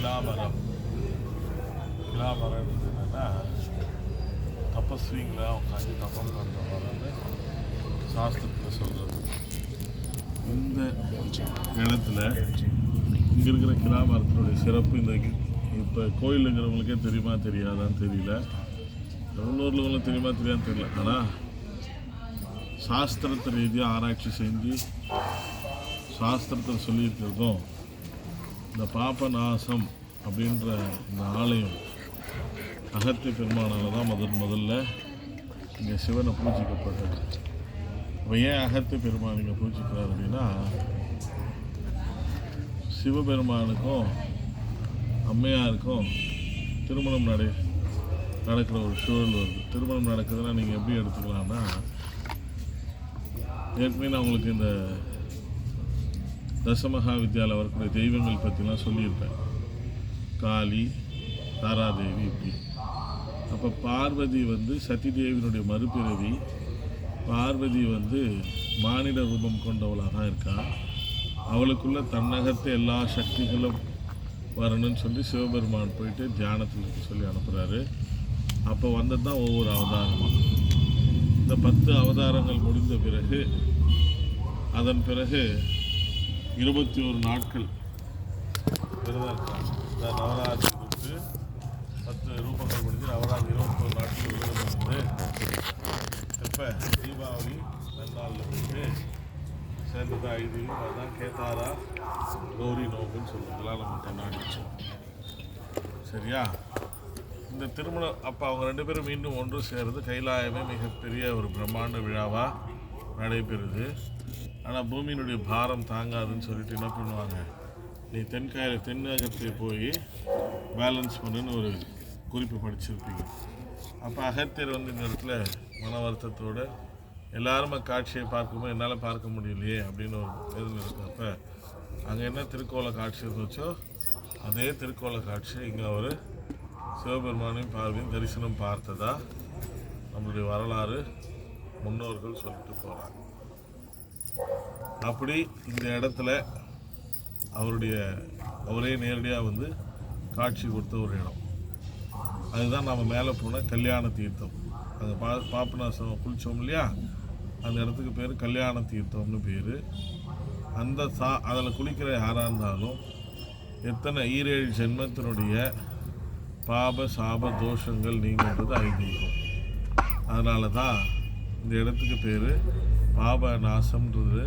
கிளாமரம் கிளாமரம் என்னென்னா தபஸ்விங்களாக உட்காந்து தபம் பண்ணுறவங்க வரன்னு சாஸ்திரத்தில் சொல்கிறது இந்த இடத்துல இங்கே இருக்கிற கிளாமரத்தினுடைய சிறப்பு இந்த இப்போ கோயில் இருக்கிறவங்களுக்கே தெரியுமா தெரியாதான்னு தெரியல. உள்ளூரில் உள்ள தெரியுமா தெரியாதுன்னு தெரியல. ஆனால் சாஸ்திரத்தை ரீதியாக ஆராய்ச்சி செஞ்சு சாஸ்திரத்தில் சொல்லியிருக்கிறதும் இந்த பாபநாசம் அப்படின்ற இந்த ஆலயம் அகத்திய பெருமானால் தான் முதன் முதல்ல இங்கே சிவனை பூஜிக்கப்பட்டது. இப்போ ஏன் அகத்திய பெருமான் இங்கே பூஜிக்கிறார் அப்படின்னா சிவபெருமானுக்கும் அம்மையாருக்கும் திருமணம் நடை நடக்கிற ஒரு சூழல் வருது. திருமணம் நடக்குதுன்னா நீங்கள் எப்படி எடுத்துக்கலாம்னா ஏற்கனவே நான் உங்களுக்கு இந்த தசமகா வித்யாவில் வரக்கூடிய தெய்வங்கள் பற்றிலாம் சொல்லியிருப்பேன். காளி தாராதேவி இப்படி. அப்போ பார்வதி வந்து சதி தேவியினுடைய மறுபிறவி. பார்வதி வந்து மானிட ரூபம் கொண்டவளாக தான் இருக்கா. அவளுக்குள்ள தன்னகத்தை எல்லா சக்திகளும் வரணும்னு சொல்லி சிவபெருமான் போயிட்டு தியானத்தில் சொல்லி அனுப்புகிறாரு அப்போ வந்தது தான் ஒவ்வொரு அவதாரமாக இந்த பத்து அவதாரங்கள் முடிந்த பிறகு அதன் பிறகு இருபத்தி ஒரு நாட்கள். விரதம் இருக்காங்க இந்த பத்து ரூபங்கள் முடிஞ்சு நவராத்திரி இருபத்தொரு நாட்கள் விரதம் இருந்து எப்போ தீபாவளி நன்னாளில் போயிட்டு சேர்ந்தது ஐதீகம் அதுதான் கேத்தாரா கௌரி நோக்குன்னு சொல்லுறதுலாம் நம்ம கொண்டாடிச்சோம் சரியா? இந்த திருமணம் அப்போ அவங்க ரெண்டு பேரும் மீண்டும் ஒன்று சேர்றது கைலாயமே மிகப்பெரிய ஒரு பிரம்மாண்ட விழாவாக நடைபெறுது. ஆனால் பூமியினுடைய பாரம் தாங்காதுன்னு சொல்லிட்டு என்ன பண்ணுவாங்க? நீ தென்காயில் தென்னகத்தை போய் பேலன்ஸ் பண்ணுன்னு ஒரு குறிப்பு படிச்சிருப்பீங்க. அப்போ அகத்தியர் வந்து இந்த இடத்துல மன வருத்தத்தோடு எல்லாரும் காட்சியை பார்க்கும்போது என்னால் பார்க்க முடியலையே அப்படின்னு ஒரு இதில் இருக்கிறப்ப அங்கே என்ன திருக்கோல காட்சி இருந்துச்சோ அதே திருக்கோல காட்சி இங்கே அவர் சிவபெருமானையும் பார்வையும் தரிசனம் பார்த்ததா நம்மளுடைய வரலாறு முன்னோர்கள் சொல்லிட்டு போகிறாங்க அப்படி இந்த இடத்துல அவருடைய அவரே நேரடியாக வந்து காட்சி கொடுத்த ஒரு இடம். அதுதான் நம்ம மேலே போன கல்யாண தீர்த்தம். அங்கே பா பாப்பநாசம் குளித்தோம் இல்லையா? அந்த இடத்துக்கு பேர் கல்யாண தீர்த்தம்னு பேர். அந்த சா அதில் குளிக்கிற யாராக இருந்தாலும் எத்தனை ஈரேழு ஜென்மத்தினுடைய பாப சாப தோஷங்கள் நீங்கிறது ஐதீகம். அதனால தான் இந்த இடத்துக்கு பேர் பாப நாசம்ன்றது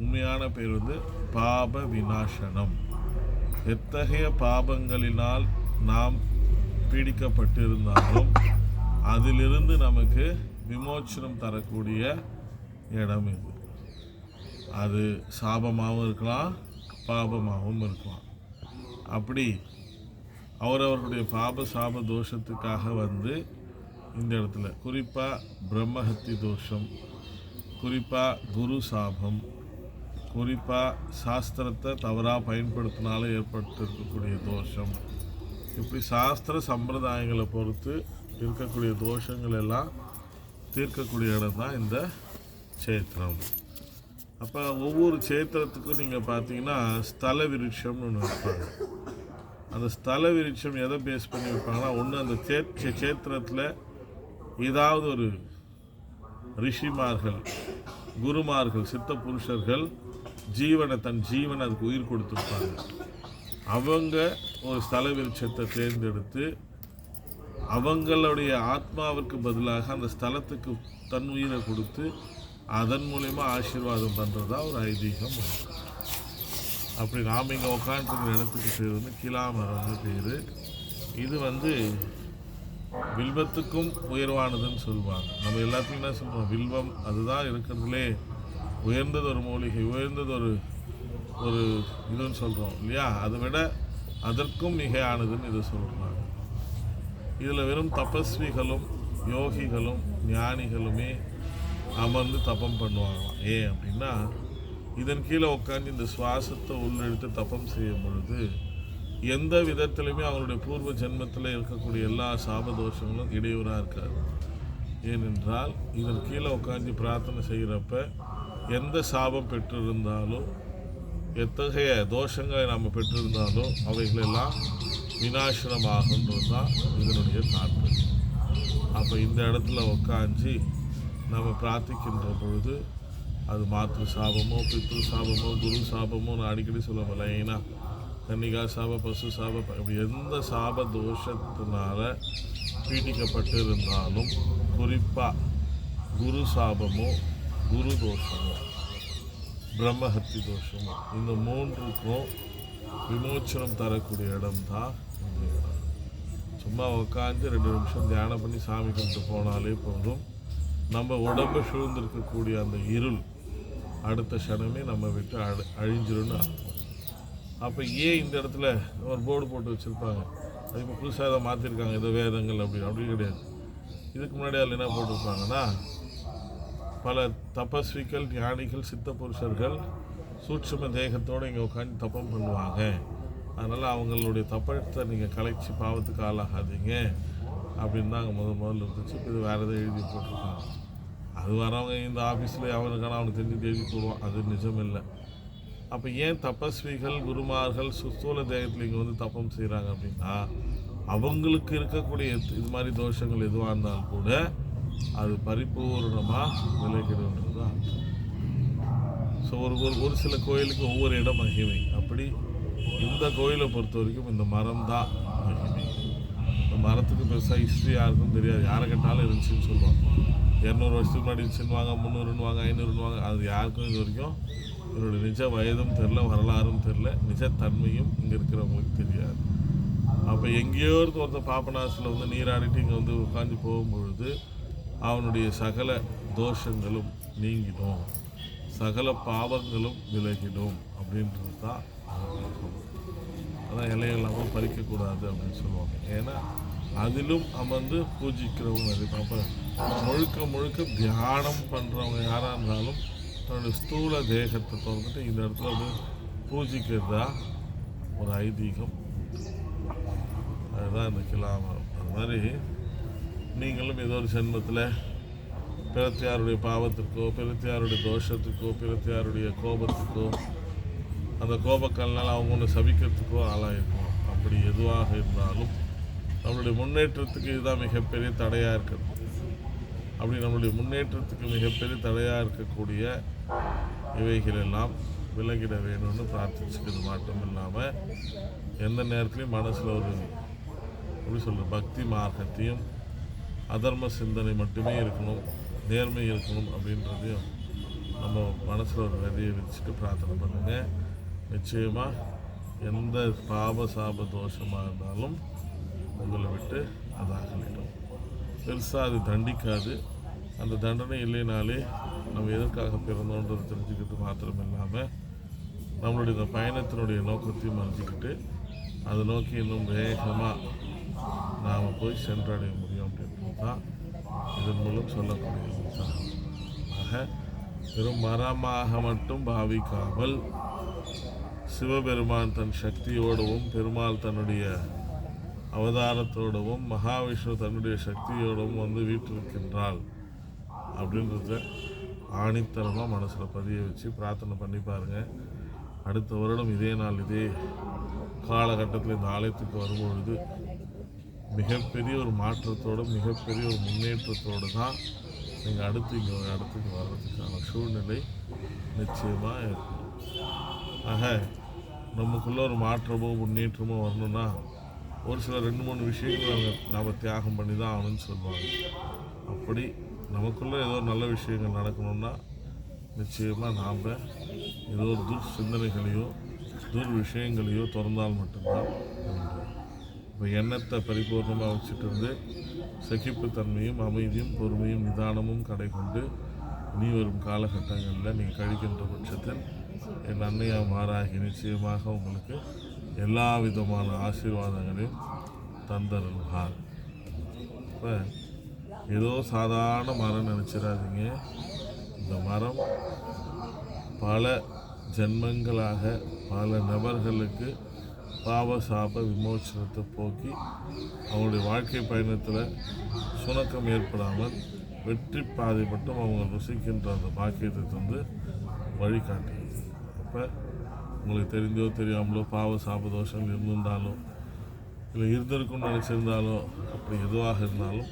உண்மையான பேர் வந்து பாப விநாசனம். எத்தகைய பாபங்களினால் நாம் பீடிக்கப்பட்டிருந்தாலும் அதிலிருந்து நமக்கு விமோச்சனம் தரக்கூடிய இடம் இது. அது சாபமாகவும் இருக்கலாம் பாபமாகவும் இருக்கலாம். அப்படி அவரவர்களுடைய பாப சாப தோஷத்துக்காக வந்து இந்த இடத்துல குறிப்பாக பிரம்மஹத்தி தோஷம் குறிப்பாக குரு சாபம் குறிப்பாக சாஸ்திரத்தை தவறாக பயன்படுத்தினால ஏற்பட்டிருக்கக்கூடிய தோஷம். இப்படி சாஸ்திர சம்பிரதாயங்களை பொறுத்து இருக்கக்கூடிய தோஷங்கள் எல்லாம் தீர்க்கக்கூடிய இடம் தான் இந்த சேத்திரம் அப்போ ஒவ்வொரு சேத்திரத்துக்கும் நீங்கள் பார்த்தீங்கன்னா ஸ்தல விருட்சம்னு ஒன்று வைப்பாங்க. அந்த ஸ்தல விருட்சம் எதை பேஸ் பண்ணி வைப்பாங்கன்னா ஒன்று அந்த சே சேத்திரத்தில் ஏதாவது ஒரு ரிஷிமார்கள் குருமார்கள் சித்த புருஷர்கள் ஜீவனை தன் ஜீவனை அதுக்கு உயிர் கொடுத்துருப்பாங்க. அவங்க ஒரு ஸ்தல விருட்சத்தை தேர்ந்தெடுத்து அவங்களுடைய ஆத்மாவிற்கு பதிலாக அந்த ஸ்தலத்துக்கு தன் உயிரை கொடுத்து அதன் மூலயமா ஆசீர்வாதம் பண்ணுறதா ஒரு ஐதீகம் அப்படி நாம் இங்கே உட்காந்துருக்கிற இடத்துக்கு பேர் வந்து கிலாமரம்னு பேர். இது வந்து வில்வத்துக்கும் உயர்வானதுன்னு சொல்லுவாங்க. நம்ம எல்லாத்தையும் என்ன சொல்கிறோம் வில்வம் அதுதான் இருக்கிறதுலே உயர்ந்தது ஒரு மூலிகை உயர்ந்தது ஒரு ஒரு இதுன்னு சொல்கிறோம் இல்லையா? அதை விட அதற்கும் மிகையானதுன்னு இதை சொல்கிறாங்க இதில் வெறும் தபஸ்விகளும் யோகிகளும் ஞானிகளுமே அமர்ந்து தபம் பண்ணுவாங்களாம். ஏன் அப்படின்னா இதன் கீழே உட்காந்து இந்த சுவாசத்தை உள்ளெடுத்து தபம் செய்யும் பொழுது எந்த விதத்திலையுமே அவங்களுடைய பூர்வ ஜென்மத்தில் இருக்கக்கூடிய எல்லா சாபதோஷங்களும் இடையூறாக இருக்காது. ஏனென்றால் இதன் கீழே உட்காந்து பிரார்த்தனை செய்கிறப்ப எந்த சாபம் பெற்றிருந்தாலும் எத்தகைய தோஷங்களை நாம் பெற்றிருந்தாலும் அவைகளெல்லாம் விநாசனமாகுன்றது தான் இதனுடைய தாற்பயம். அப்போ இந்த இடத்துல உட்காந்து நம்ம பிரார்த்திக்கின்ற பொழுது அது மாத்திரு சாபமோ பித்ரு சாபமோ குரு சாபமோ நான் அடிக்கடி சொல்லுவேன் லைனாக கன்னிகா சாப பசு சாப இப்படி எந்த சாப தோஷத்தினால பீடிக்கப்பட்டிருந்தாலும் குறிப்பாக குரு சாபமோ குரு தோஷம் பிரம்மஹத்தி தோஷம் இந்த மூன்றுக்கும் விமோச்சனம் தரக்கூடிய இடம் தான் இந்த இடம் சும்மா உட்காந்து ரெண்டு நிமிஷம் தியானம் பண்ணி சாமி கும்பிட்டு போனாலே போதும். நம்ம உடம்பு சூழ்ந்திருக்கக்கூடிய அந்த இருள் அடுத்த க்ஷணமே நம்ம விட்டு அழி அழிஞ்சிரும்னு அர்த்தம். அப்போ ஏன் இந்த இடத்துல ஒரு போர்டு போட்டு வச்சுருப்பாங்க? அது இப்போ புதுசாக அதை மாற்றிருக்காங்க ஏதோ வேதங்கள் அப்படி அப்படி கிடையாது. இதுக்கு முன்னாடி அதில் என்ன போட்டிருப்பாங்கன்னா பல தபஸ்விகள் ஞானிகள் சித்த புருஷர்கள் சூட்சும தேகத்தோடு இங்கே உட்காந்து தப்பம் பண்ணுவாங்க. அதனால் அவங்களுடைய தப்பத்தை நீங்கள் கலைச்சி பாவத்துக்கு ஆளாகாதீங்க அப்படின்னு தான் அங்கே முதல் முதல்ல இருந்துச்சு. இப்போ இது வேறு எதாவது எழுதி போட்டிருக்காங்க. அது வரவங்க இந்த ஆஃபீஸில் அவனுக்கான அவனுக்கு தெரிஞ்சு எழுதி போடுவான். அது நிஜம் இல்லை. அப்போ ஏன் தபஸ்விகள் குருமார்கள் சுஸ்தூல தேகத்தில் இங்கே வந்து தப்பம் செய்கிறாங்க அப்படின்னா அவங்களுக்கு இருக்கக்கூடிய இது மாதிரி தோஷங்கள் எதுவாக இருந்தாலும் கூட அது பரிபூர்ணமாக விலகிடுன்றது அர்த்தம் ஸோ ஒரு ஒரு ஒரு சில கோயிலுக்கு ஒவ்வொரு இடம் மகிமை. அப்படி இந்த கோயிலை பொறுத்த வரைக்கும் இந்த மரம் தான் மகிமை. இந்த மரத்துக்கு பெருசாக ஹிஸ்ட்ரி யாருக்கும் தெரியாது. யாரை கேட்டாலும் இருந்துச்சுன்னு சொல்லுவாங்க. இரநூறு வருஷத்துக்கு முன்னாடி இருந்துச்சுன்னுவாங்க முந்நூறுன்னுவாங்க ஐநூறுன்னுவாங்க அது யாருக்கும் இது வரைக்கும் இவருடைய நிஜ வயதும் தெரில வரலாறும் தெரில நிஜத்தன்மையும் இங்கே இருக்கிறவங்களுக்கு தெரியாது. அப்போ எங்கேயோ ஒருத்தர் ஒருத்தர் வந்து நீராடிட்டு இங்கே வந்து உட்காந்து போகும்பொழுது அவனுடைய சகல தோஷங்களும் நீங்கிடும் சகல பாவங்களும் விலகிடும் அப்படின்றது தான் அதான் இலையெல்லாமல் பறிக்கக்கூடாது அப்படின்னு சொல்லுவாங்க. ஏன்னா அதிலும் அமர்ந்து பூஜிக்கிறவங்க இருக்கு அப்போ முழுக்க முழுக்க தியானம் பண்ணுறவங்க யாராக இருந்தாலும் தன்னுடைய ஸ்தூல தேகத்தை திறந்துட்டு இந்த இடத்துல வந்து பூஜிக்கிறதா ஒரு ஐதீகம். அதுதான் இந்த கிலாமரம் அது மாதிரி நீங்களும் ஏதோ ஒரு ஜென்மத்தில் பிறத்தியாருடைய பாவத்திற்கோ பிறத்தியாருடைய தோஷத்துக்கோ பிறத்தியாருடைய கோபத்துக்கோ அந்த கோபக்கல்னால் அவங்க ஒன்று சபிக்கிறதுக்கோ ஆளாயிருக்கும். அப்படி எதுவாக இருந்தாலும் நம்மளுடைய முன்னேற்றத்துக்கு இதுதான் மிகப்பெரிய தடையாக இருக்கிறது. அப்படி நம்மளுடைய முன்னேற்றத்துக்கு மிகப்பெரிய தடையாக இருக்கக்கூடிய இவைகள் எல்லாம் விலகிட வேணும்னு பிரார்த்திச்சுக்கிறது மட்டும் இல்லாமல் எந்த நேரத்துலையும் மனசில் ஒரு எப்படி சொல்கிறது பக்தி மார்க்கத்தையும் அதர்ம சிந்தனை மட்டுமே இருக்கணும் நேர்மை இருக்கணும் அப்படின்றதையும் நம்ம மனசில் ஒரு விதையை வச்சுட்டு பிரார்த்தனை பண்ணுங்கள் நிச்சயமாக எந்த பாப சாப தோஷமாக இருந்தாலும் உங்களை விட்டு அது அகலிடும். பெருசாக அது தண்டிக்காது. அந்த தண்டனை இல்லைனாலே நம்ம எதற்காக பிறந்தோன்றதை தெரிஞ்சுக்கிட்டு மாத்திரம் இல்லாமல் நம்மளுடைய இந்த பயணத்தினுடைய நோக்கத்தையும் அறிஞ்சிக்கிட்டு அதை நோக்கி இன்னும் வேகமாக நாம் போய் சென்றடையும் தான் இதன் மூலம் சொல்லக்கூடிய உற்சாகம் ஆக வெறும் மரமாக மட்டும் பாவிக்காமல் சிவபெருமான் தன் சக்தியோடவும் பெருமாள் தன்னுடைய அவதாரத்தோடவும் மகாவிஷ்ணு தன்னுடைய சக்தியோடவும் வந்து வீற்றிருக்கின்றாள் அப்படின்றத ஆணித்தனமாக மனசில் பதிய வச்சு பிரார்த்தனை பண்ணி பாருங்கள் அடுத்த வருடம் இதே நாள் இதே காலகட்டத்தில் இந்த ஆலயத்துக்கு வரும்பொழுது மிகப்பெரிய ஒரு மாற்றத்தோடு மிகப்பெரிய ஒரு முன்னேற்றத்தோடு தான் நீங்கள் அடுத்து இங்கே ஒரு இடத்துக்கு வர்றதுக்கான சூழ்நிலை நிச்சயமாக இருக்கும் ஆக நமக்குள்ளே ஒரு மாற்றமோ முன்னேற்றமோ வரணும்னா ஒரு சில ரெண்டு மூணு விஷயங்கள் அவங்க நாம் தியாகம் பண்ணி தான் ஆகணும்னு சொல்லுவாங்க. அப்படி நமக்குள்ளே ஏதோ நல்ல விஷயங்கள் நடக்கணும்னா நிச்சயமாக நாம் ஏதோ ஒரு துர் சிந்தனைகளையோ துர் விஷயங்களையோ திறந்தால் மட்டும்தான் இப்போ எண்ணத்தை பரிபூர்ணமாக வச்சுட்டு இருந்து சகிப்புத்தன்மையும் அமைதியும் பொறுமையும் நிதானமும் கடை கொண்டு இனி வரும் காலகட்டங்களில் நீங்கள் கழிக்கின்ற பட்சத்தில் என் அன்னையா மாறாகி நிச்சயமாக உங்களுக்கு எல்லா விதமான ஆசீர்வாதங்களையும் தந்தருள்வார். இப்போ ஏதோ சாதாரண மரம் நினச்சிடாதீங்க. இந்த மரம் பல ஜென்மங்களாக பல நபர்களுக்கு பாவ சாப விமோச்சனத்தை போக்கி அவங்களுடைய வாழ்க்கை பயணத்தில் சுணக்கம் ஏற்படாமல் வெற்றி பாதை மட்டும் அவங்க ருசிக்கின்ற அந்த பாக்கியத்தை தந்து வழிகாட்டுகிறது அப்போ உங்களுக்கு தெரிந்தோ தெரியாமலோ பாவ சாப தோஷங்கள் இருந்திருந்தாலோ இல்லை இருந்திருக்கும்னு நினச்சிருந்தாலோ அப்படி எதுவாக இருந்தாலும்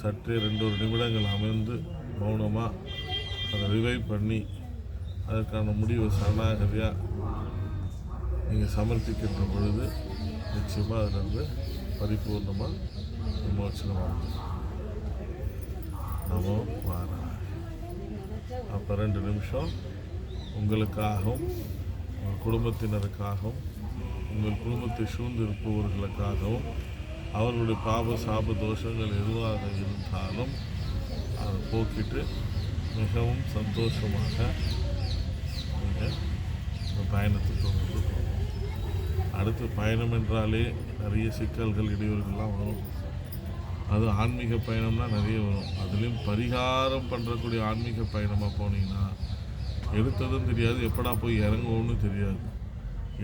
சற்றே ரெண்டு ஒரு நிமிடங்கள் அமர்ந்து மௌனமாக அதை ரிவைவ் பண்ணி அதற்கான முடிவை சரணாகதியாக சமர்ப்பிக்கின்ற பொழுது நிச்சயமாக அதிலிருந்து பரிபூர்ணமாக விமோசனமாக நமோ வாராய். அப்போ ரெண்டு நிமிஷம் உங்களுக்காகவும் உங்கள் குடும்பத்தினருக்காகவும் உங்கள் குடும்பத்தை சூழ்ந்து இருப்பவர்களுக்காகவும் அவர்களுடைய பாப சாப தோஷங்கள் எதுவாக இருந்தாலும் அதை போக்கிட்டு மிகவும் சந்தோஷமாக நீங்கள் இந்த பயணத்தை தொடர்ந்து அடுத்து பயணம் என்றாலே நிறைய சிக்கல்கள் இடையூறுகள்லாம் வரும். அது ஆன்மீக பயணம்னா நிறைய வரும். அதுலேயும் பரிகாரம் பண்ணுறக்கூடிய ஆன்மீக பயணமாக போனீங்கன்னா எடுத்ததும் தெரியாது எப்படா போய் இறங்குவோம்னு தெரியாது.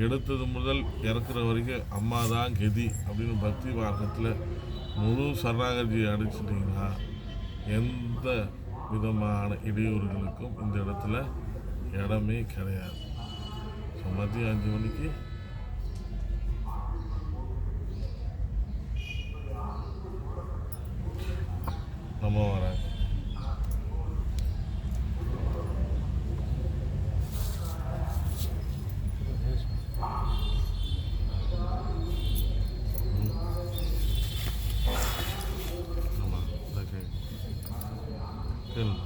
எடுத்தது முதல் இறக்குற வரைக்கும் அம்மா தான் கெதி அப்படின்னு பக்தி மார்க்கத்தில் முழு சரணாகதி அடிச்சிட்டிங்கன்னா எந்த விதமான இடையூறுகளுக்கும் இந்த இடத்துல இடமே கிடையாது. ஸோ மதியம் அஞ்சு மணிக்கு Come on. Né? Vamos lá. Vamos